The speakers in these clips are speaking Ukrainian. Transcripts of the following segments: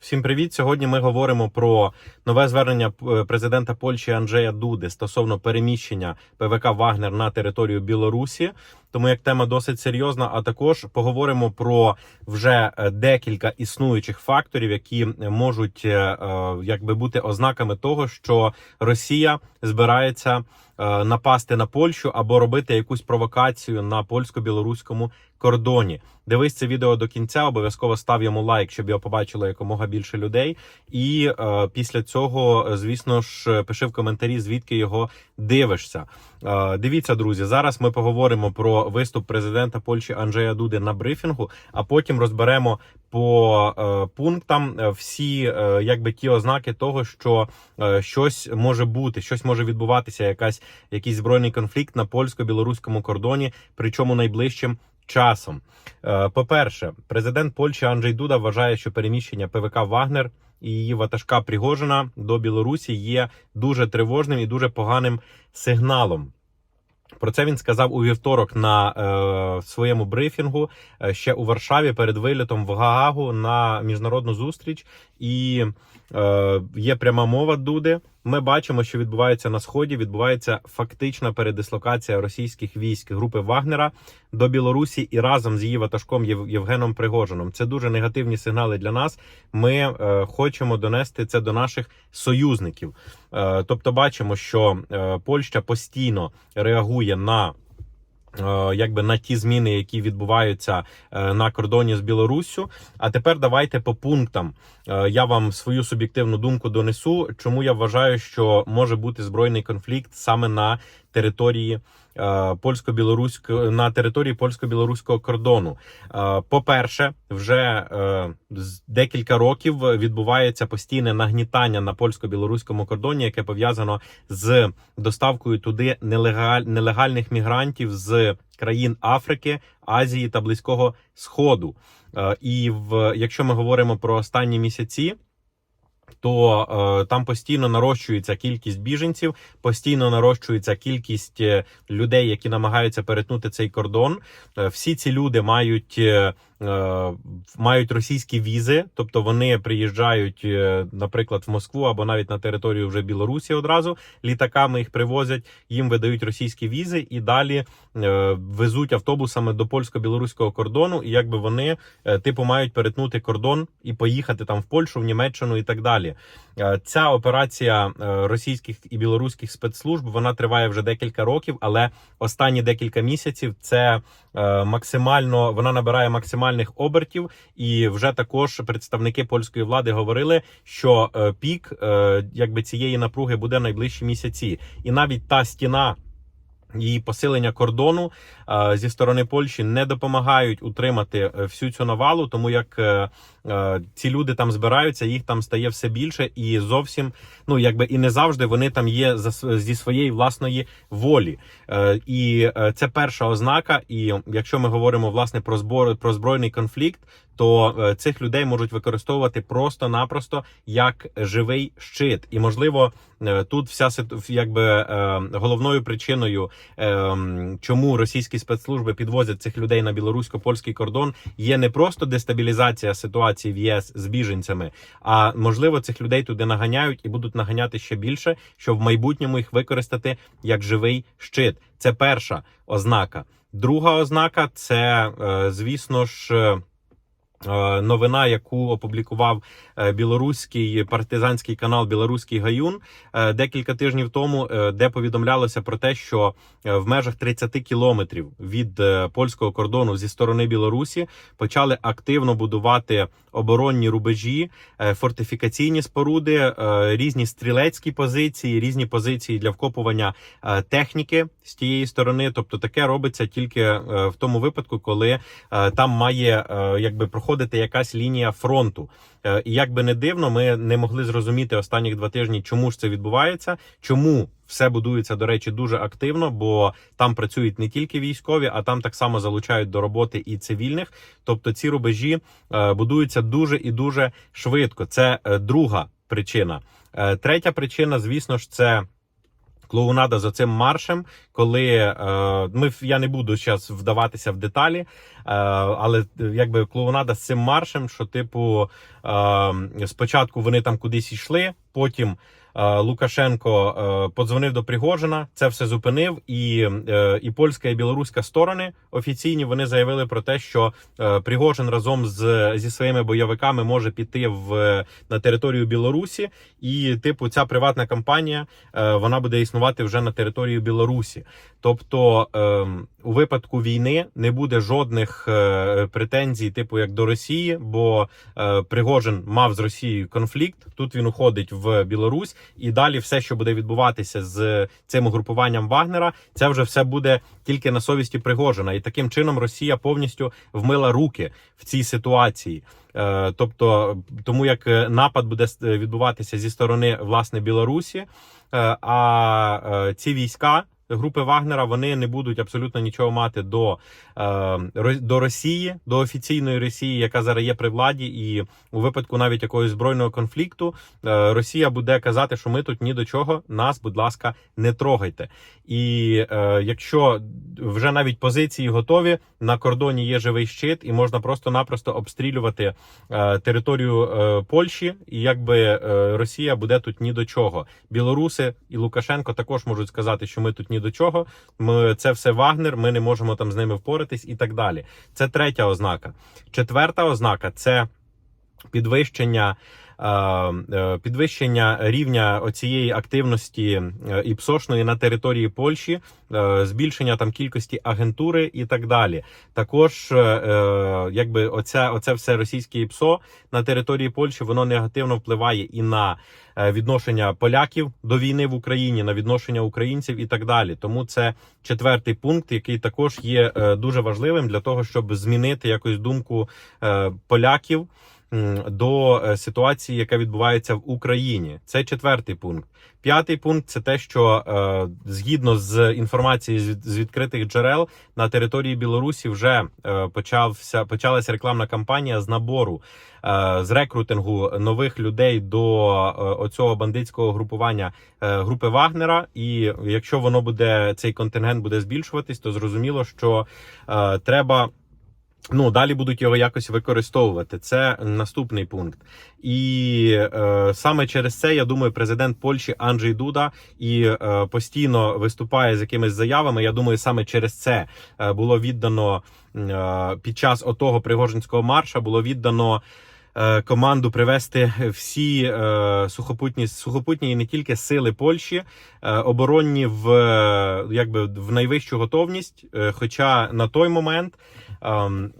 Всім привіт! Сьогодні ми говоримо про нове звернення е, президента Польщі Анджея Дуди стосовно переміщення ПВК Вагнер на територію Білорусі. Тому як тема досить серйозна. А також поговоримо про вже е, декілька існуючих факторів, які можуть е, е, якби бути ознаками того, що Росія збирається напасти на Польщу або робити якусь провокацію на польсько-білоруському кордоні. Дивись це відео до кінця. Обов'язково став йому лайк, щоб його побачило якомога більше людей. І е, після цього, звісно ж, пиши в коментарі, звідки його дивишся. Дивіться, друзі. Зараз ми поговоримо про виступ президента Польщі Анджея Дуди на брифінгу, а потім розберемо по е, пунктам е, всі е, якби ті ознаки того, що щось може бути, щось може відбуватися, якась якийсь збройний конфлікт на польсько-білоруському кордоні, причому найближчим часом. Е, По-перше, президент Польщі Анджей Дуда вважає, що переміщення ПВК Вагнер і її ватажка Пригожина до Білорусі є дуже тривожним і дуже поганим сигналом. Про це він сказав у вівторок на е, своєму брифінгу е, ще у Варшаві перед вилітом в Гаагу на міжнародну зустріч. І е, є пряма мова Дуди. Ми бачимо, що відбувається на сході. Відбувається фактична передислокація російських військ групи Вагнера до Білорусі і разом з її ватажком Євгеном Пригожином. Це дуже негативні сигнали для нас. Ми е, хочемо донести це до наших союзників. Е, тобто, бачимо, що е, Польща постійно реагує на. Е, Якби на ті зміни, які відбуваються е, на кордоні з Білоруссю. А тепер давайте по пунктам. Е, Я вам свою суб'єктивну думку донесу, чому я вважаю, що може бути збройний конфлікт саме на території е, польсько-білоруського на території польсько-білоруського кордону. Е, По-перше, вже е, з декілька років відбувається постійне нагнітання на польсько-білоруському кордоні, яке пов'язано з доставкою туди нелегаль, нелегальних мігрантів з країн Африки, Азії та Близького Сходу. І в якщо ми говоримо про останні місяці. То е, там постійно нарощується кількість біженців, постійно нарощується кількість е, людей, які намагаються перетнути цей кордон. Е, всі ці люди мають, е, мають російські візи, тобто вони приїжджають, е, наприклад, в Москву або навіть на територію вже Білорусі одразу. Літаками їх привозять, їм видають російські візи і далі е, везуть автобусами до польсько-білоруського кордону. І якби вони е, типу мають перетнути кордон і поїхати там в Польщу, в Німеччину і так далі. Е, Ця операція е, російських і білоруських спецслужб вона триває вже декілька років, але останні декілька місяців це е, максимально вона набирає максимальних обертів, і вже також представники польської влади говорили, що е, пік е, якби цієї напруги буде найближчі місяці, і навіть та стіна. Її посилення кордону е, зі сторони Польщі не допомагають утримати е, всю цю навалу, тому як е, ці люди там збираються, їх там стає все більше, і зовсім ну якби і не завжди вони там є зі своєї власної волі. І це перша ознака. І якщо ми говоримо власне про збор про збройний конфлікт, то цих людей можуть використовувати просто-напросто як живий щит, і можливо тут вся якби головною причиною, чому російські спецслужби підвозять цих людей на білорусько-польський кордон, є не просто дестабілізація ситуації в ЄС з біженцями, а можливо цих людей туди наганяють і будуть наганяти ще більше, щоб в майбутньому їх використати як живий щит. Це перша ознака. Друга ознака це, е, звісно ж. Е, Новина, яку опублікував е, білоруський партизанський канал Білоруський Гаюн е, декілька тижнів тому, де повідомлялося про те, що в межах 30 кілометрів від польського кордону зі сторони Білорусі почали активно будувати оборонні рубежі, фортифікаційні споруди, різні стрілецькі позиції, різні позиції для вкопування техніки з тієї сторони. Тобто, таке робиться тільки в тому випадку, коли там має якби проходити якась лінія фронту. Е, І як би не дивно, ми не могли зрозуміти останніх два тижні, чому ж це відбувається, чому все будується, до речі, дуже активно, бо там працюють не тільки військові, а там так само залучають до роботи і цивільних. Тобто ці рубежі е, будуються дуже і дуже швидко. Це е, друга причина. Третя причина, звісно ж, це. Клоунада за цим маршем, коли е, ми я не буду зараз вдаватися в деталі, е, але якби клоунада з цим маршем, що типу е, спочатку вони там кудись йшли, потім. Лукашенко е, подзвонив до Пригожина, це все зупинив, і, е, і польська і білоруська сторони офіційні вони заявили про те, що е, Пригожин разом з зі своїми бойовиками може піти в на територію Білорусі, і типу ця приватна компанія е, вона буде існувати вже на території Білорусі. Тобто у випадку війни не буде жодних претензій, типу як до Росії, бо Пригожин мав з Росією конфлікт. Тут він уходить в Білорусь, і далі все, що буде відбуватися з цим угрупуванням Вагнера, це вже все буде тільки на совісті Пригожина. І таким чином Росія повністю вмила руки в цій ситуації. Е, Тобто, тому як е, напад буде е, відбуватися зі сторони власне Білорусі, а ці війська. Групи Вагнера вони не будуть абсолютно нічого мати до, е, до Росії, до офіційної Росії, яка зараз є при владі, і у випадку навіть якогось збройного конфлікту е, Росія буде казати, що ми тут ні до чого, нас, будь ласка, не трогайте. І е, якщо вже навіть позиції готові, на кордоні є живий щит, і можна просто-напросто обстрілювати територію Польщі, і якби Росія буде тут ні до чого. Білоруси і Лукашенко також можуть сказати, що ми тут ні до чого. Ми це все Вагнер, ми не можемо там з ними впоратись і так далі. Це третя ознака. Четверта ознака це підвищення. Е, е, Підвищення рівня оцієї активності е, іпсошної на території Польщі, збільшення там кількості агентури і так далі. Також, якби оця, оце все російське ІПСО на території Польщі воно негативно впливає і на відношення поляків до війни в Україні, на відношення українців і так далі. Тому це четвертий пункт, який також є дуже важливим для того, щоб змінити якось думку поляків до е, ситуації, яка відбувається в Україні. Це четвертий пункт. П'ятий пункт це те, що е, згідно з інформацією з, відкритих джерел на території Білорусі вже е, почався почалася рекламна кампанія з набору з рекрутингу нових людей до оцього бандитського групування групи Вагнера. І якщо воно буде цей контингент буде збільшуватись, то зрозуміло, що треба. Ну, далі будуть його якось використовувати. Це наступний пункт. І е, саме через це я думаю, президент Польщі Анджей Дуда і е, постійно виступає з якимись заявами. Я думаю, саме через це е, було віддано е, під час отого Пригожинського марша було віддано. е, Команду привести всі е, сухопутні сухопутні і не тільки сили Польщі е, оборонні в е, якби в найвищу готовність. Е, хоча на той момент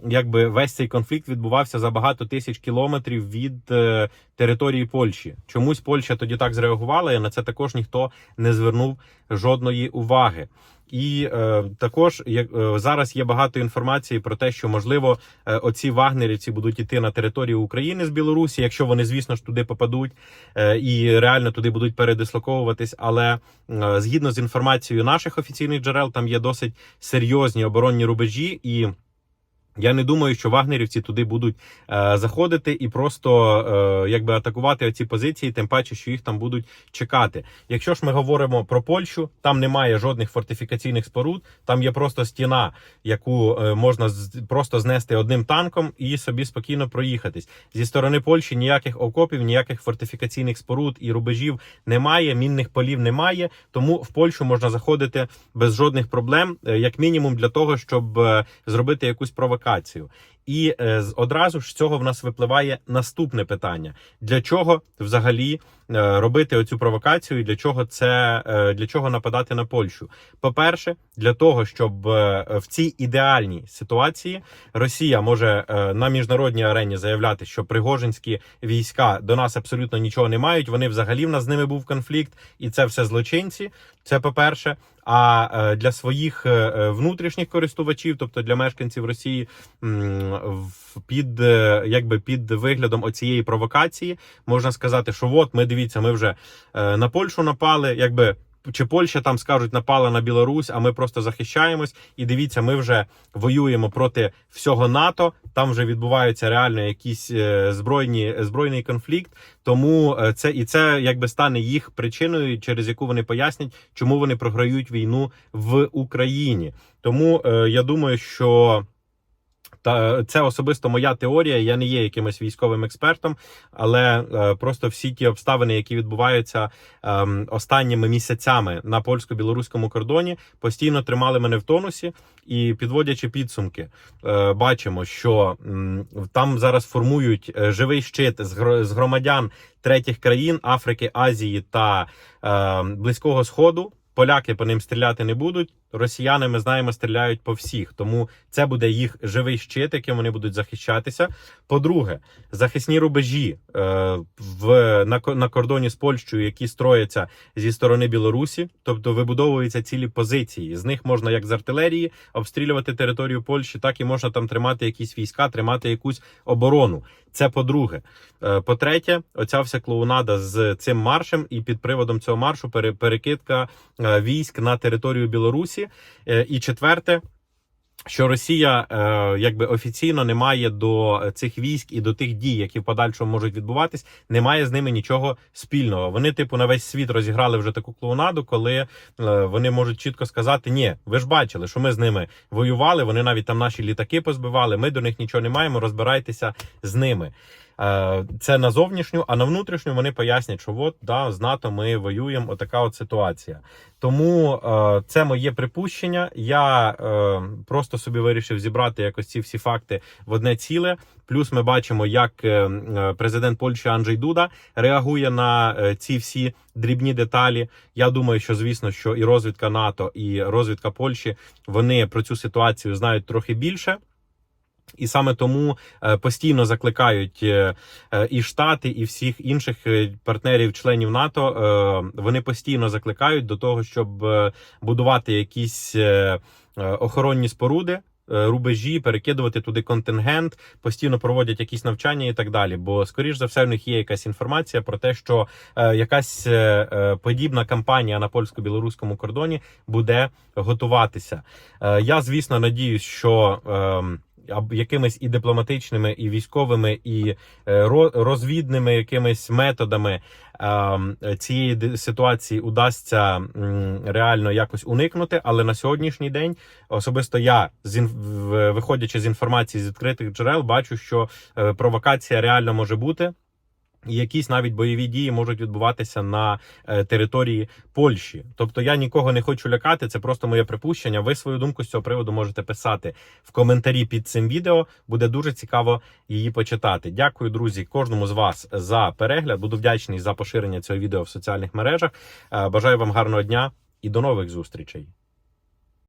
якби весь цей конфлікт відбувався за багато тисяч кілометрів від е, території Польщі. Чомусь Польща тоді так зреагувала, і на це також ніхто не звернув жодної уваги. І е, також як е, зараз є багато інформації про те, що можливо е, оці вагнерівці будуть іти на територію України з Білорусі, якщо вони, звісно ж, туди попадуть е, і реально туди будуть передислоковуватись. Але е, згідно з інформацією наших офіційних джерел, там є досить серйозні оборонні рубежі і. Я не думаю, що вагнерівці туди будуть е, заходити і просто е, якби атакувати оці позиції, тим паче, що їх там будуть чекати. Якщо ж ми говоримо про Польщу, там немає жодних фортифікаційних споруд, там є просто стіна, яку е, можна з- просто знести одним танком і собі спокійно проїхатись. Зі сторони Польщі ніяких окопів, ніяких фортифікаційних споруд і рубежів немає, мінних полів немає. Тому в Польщу можна заходити без жодних проблем, е, як мінімум для того, щоб е, зробити якусь провокацію. got to. І е, одразу ж з цього в нас випливає наступне питання: для чого взагалі е, робити оцю провокацію? і Для чого це е, для чого нападати на Польщу? По-перше, для того, щоб в цій ідеальній ситуації Росія може на міжнародній арені заявляти, що пригожинські війська до нас абсолютно нічого не мають. Вони взагалі в нас з ними був конфлікт, і це все злочинці. Це по-перше. А е, для своїх внутрішніх користувачів, тобто для мешканців Росії, під е, якби під виглядом оцієї провокації можна сказати, що от ми дивіться, ми вже е, на Польщу напали, якби чи Польща там скажуть напала на Білорусь, а ми просто захищаємось. І дивіться, ми вже воюємо проти всього НАТО. Там вже відбуваються реально якісь е, збройні збройний конфлікт. Тому це і це якби стане їх причиною, через яку вони пояснять, чому вони програють війну в Україні. Тому е, я думаю, що. Та це особисто моя теорія. Я не є якимось військовим експертом, але е, просто всі ті обставини, які відбуваються е, останніми місяцями на польсько-білоруському кордоні, постійно тримали мене в тонусі. І підводячи підсумки, е, бачимо, що там зараз формують е, живий щит з гро- з громадян третіх країн Африки, Азії та е, Близького Сходу. Поляки по ним стріляти не будуть. Росіяни, ми знаємо, стріляють по всіх. Тому це буде їх живий щит, яким вони будуть захищатися. По-друге, захисні рубежі е, в на, на кордоні з Польщею, які строяться зі сторони Білорусі, тобто вибудовуються цілі позиції. З них можна як з артилерії обстрілювати територію Польщі, так і можна там тримати якісь війська, тримати якусь оборону. Це по-друге. Е, По-третє, оця вся клоунада з цим маршем, і під приводом цього маршу пере- перекидка е, військ на територію Білорусі. Е, І четверте. Що Росія е, якби офіційно не має до цих військ і до тих дій, які в подальшому можуть відбуватись, не має з ними нічого спільного. Вони, типу, на весь світ розіграли вже таку клоунаду, коли е, вони можуть чітко сказати: ні, ви ж бачили, що ми з ними воювали. Вони навіть там наші літаки позбивали. Ми до них нічого не маємо. Розбирайтеся з ними. Е, Це на зовнішню, а на внутрішню вони пояснять, що от да, з НАТО ми воюємо. Отака от ситуація. Тому е, це моє припущення. Я е, просто собі вирішив зібрати якось ці всі факти в одне ціле. Плюс ми бачимо, як президент Польщі Анджей Дуда реагує на ці всі дрібні деталі. Я думаю, що звісно, що і розвідка НАТО, і розвідка Польщі вони про цю ситуацію знають трохи більше. І саме тому е, постійно закликають е, е, і Штати, і всіх інших е, партнерів-членів НАТО. е, Вони постійно закликають до того, щоб е, будувати якісь е, е, охоронні споруди. е, Рубежі перекидувати туди контингент, постійно проводять якісь навчання і так далі. Бо, скоріш за все, в них є якась інформація про те, що е, якась е, е, подібна кампанія на польсько-білоруському кордоні буде готуватися. Е, я, звісно, надіюсь, що. аб- якимись і дипломатичними, і військовими, і е, розвідними якимись методами цієї ситуації удасться реально якось уникнути. Але на сьогоднішній день особисто я виходячи з інформації з відкритих джерел, бачу, що е, провокація реально може бути. Якісь навіть бойові дії можуть відбуватися на е, території Польщі. Тобто я нікого не хочу лякати, це просто моє припущення. Ви свою думку з цього приводу можете писати в коментарі під цим відео. Буде дуже цікаво її почитати. Дякую, друзі, кожному з вас за перегляд. Буду вдячний за поширення цього відео в соціальних мережах. Е, Бажаю вам гарного дня і до нових зустрічей.